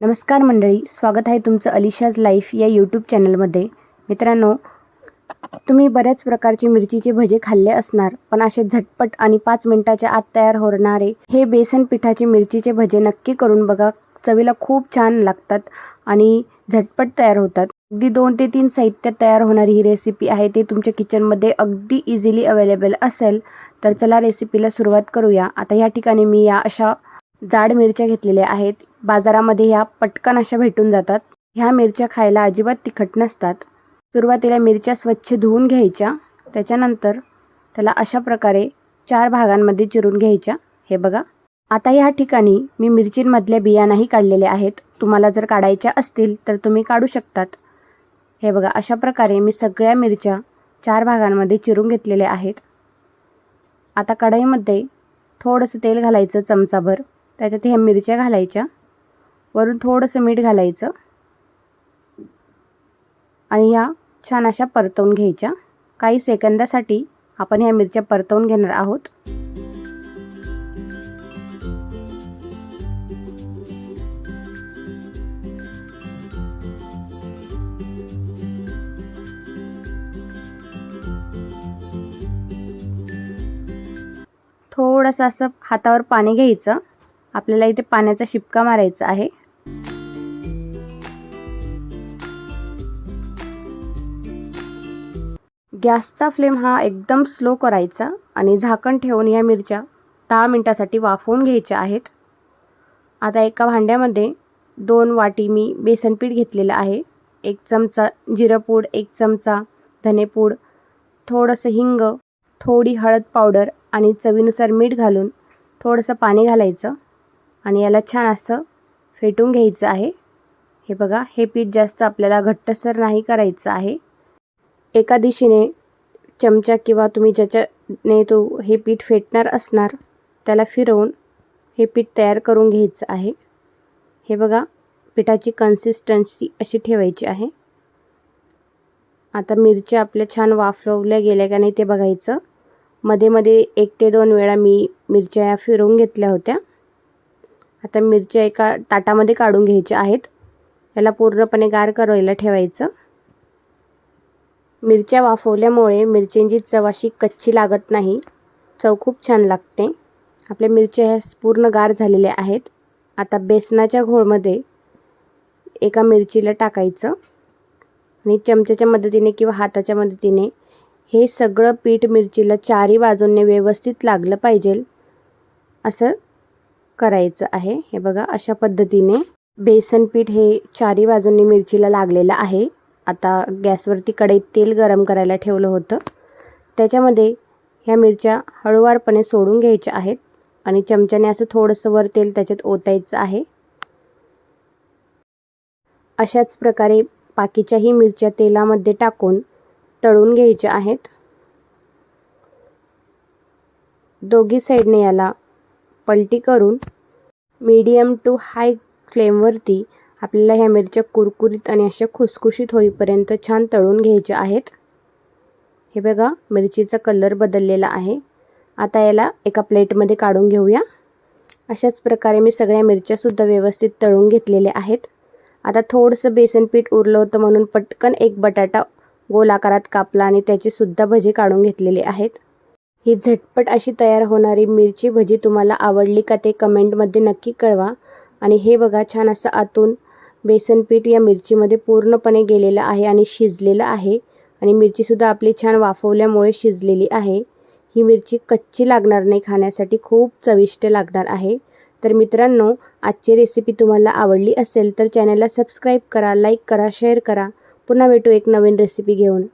नमस्कार मंडळी स्वागत आहे तुमचं अलिशाज लाईफ या यूट्यूब चॅनलमध्ये. मित्रांनो तुम्ही बऱ्याच प्रकारचे मिरचीचे भजे खाल्ले असणार पण असे झटपट आणि पाच मिनिटाच्या आत तयार होणारे हे बेसन पिठाचे मिरचीचे भजे नक्की करून बघा. चवीला खूप छान लागतात आणि झटपट तयार होतात. अगदी दोन ते तीन साहित्यात तयार होणारी ही रेसिपी आहे ते तुमच्या किचनमध्ये अगदी इझिली अवेलेबल असेल. तर चला रेसिपीला सुरुवात करूया. आता या ठिकाणी मी या अशा जाड मिरच्या घेतलेल्या आहेत. बाजारामध्ये ह्या पटकन अशा भेटून जातात. ह्या मिरच्या खायला अजिबात तिखट नसतात. सुरुवातीला मिरच्या स्वच्छ धुवून घ्यायच्या. त्याच्यानंतर त्याला अशा प्रकारे चार भागांमध्ये चिरून घ्यायच्या. हे बघा. आता ह्या ठिकाणी मी मिरचींमधल्या बियाणाही काढलेल्या आहेत. तुम्हाला जर काढायच्या असतील तर तुम्ही काढू शकतात. हे बघा अशा प्रकारे मी सगळ्या मिरच्या चार भागांमध्ये चिरून घेतलेल्या आहेत. आता कढईमध्ये थोडंसं तेल घालायचं चमचाभर. त्याच्यात ह्या मिरच्या घालायच्या. वरून थोडंसं मीठ घालायचं. आणि ह्या छान अशा परतवून घ्यायच्या. काही सेकंदासाठी आपण ह्या मिरच्या परतवून घेणार आहोत. थोडंसं असं हातावर पाणी घ्यायचं. आपल्याला इथे पाण्याचा शिपका मारायचा आहे. गॅसचा फ्लेम हा एकदम स्लो करायचा आणि झाकण ठेवून या मिरच्या दहा मिनटासाठी वाफवून घ्यायच्या आहेत. आता एका भांड्यामध्ये दोन वाटी मी बेसनपीठ घेतलेलं आहे. एक चमचा जिरंपूड एक चमचा धनेपूड थोडंसं हिंग थोडी हळद पावडर आणि चवीनुसार मीठ घालून थोडंसं पाणी घालायचं. आणि याला छान असं फेटून घ्यायचं आहे. हे बघा हे पीठ जास्त आपल्याला घट्टसर नाही करायचं आहे. एका दिशेने चमचा किंवा तुम्ही ज्याच्याने तो हे पीठ फेटणार असणार त्याला फिरवून हे पीठ तयार करून घ्यायचं आहे. हे बघा पिठाची कन्सिस्टन्सी अशी ठेवायची आहे. आता मिरच्या आपल्या छान वाफवल्या गेल्या का नाही ते बघायचं. मध्ये मध्ये एक ते दोन वेळा मी मिरच्या या फिरवून घेतल्या होत्या. आता मिरच्या एका ताटामध्ये काढून घ्यायच्या आहेत. याला पूर्णपणे गार करायला ठेवायचं. मिरच्या वाफवल्यामुळे मिरच्यांची चव अशी कच्ची लागत नाही. चव खूप छान लागते. आपल्या मिरच्या ह्या पूर्ण गार झालेल्या आहेत. आता बेसनाच्या घोळमध्ये एका मिरचीला टाकायचं. आणि चमच्याच्या मदतीने किंवा हाताच्या मदतीने हे सगळं पीठ मिरचीला चारी बाजूंनी व्यवस्थित लागलं पाहिजे. असं करायचं आहे. हे बघा अशा पद्धतीने बेसन पीठ हे चारी बाजूंनी मिरचीला लागलेलं आहे. आता गॅसवरती कढईत तेल गरम करायला ठेवलं होतं. त्याच्यामध्ये ह्या मिरच्या हळूवारपणे सोडून घ्यायच्या आहेत आणि चमच्याने असं थोडंसं वर तेल त्याच्यात ओतायचं आहे. अशाच प्रकारे बाकीच्याही मिरच्या तेलामध्ये टाकून तळून घ्यायच्या आहेत. दोघी साईडने याला पलटी करून मीडियम टू हाय फ्लेमवरती आपल्याला ह्या मिरच्या कुरकुरीत आणि अशा खुसखुशीत होईपर्यंत छान तळून घ्यायच्या आहेत. हे बघा मिरचीचा कलर बदललेला आहे. आता याला एका प्लेटमध्ये काढून घेऊया. अशाच प्रकारे मी सगळ्या मिरच्यासुद्धा व्यवस्थित तळून घेतलेल्या आहेत. आता थोडंसं बेसन पीठ उरलं होतं म्हणून पटकन एक बटाटा गोल आकारात कापला आणि त्याचीसुद्धा भजी काढून घेतलेली आहेत. ही झटपट अशी तयार होणारी मिरची भजी तुम्हाला आवडली का ते कमेंटमध्ये नक्की कळवा. आणि हे बघा छान असं आतून बेसन पीठ या मिरचीमध्ये पूर्णपणे गेलेलं आहे आणि शिजलेलं आहे. आणि मिरचीसुद्धा आपली छान वाफवल्यामुळे शिजलेली आहे. ही मिरची कच्ची लागणार नाही खाण्यासाठी खूप चविष्ट लागणार आहे. तर मित्रांनो आजची रेसिपी तुम्हाला आवडली असेल तर चॅनलला सबस्क्राईब करा लाईक करा शेअर करा. पुन्हा भेटू एक नवीन रेसिपी घेऊन.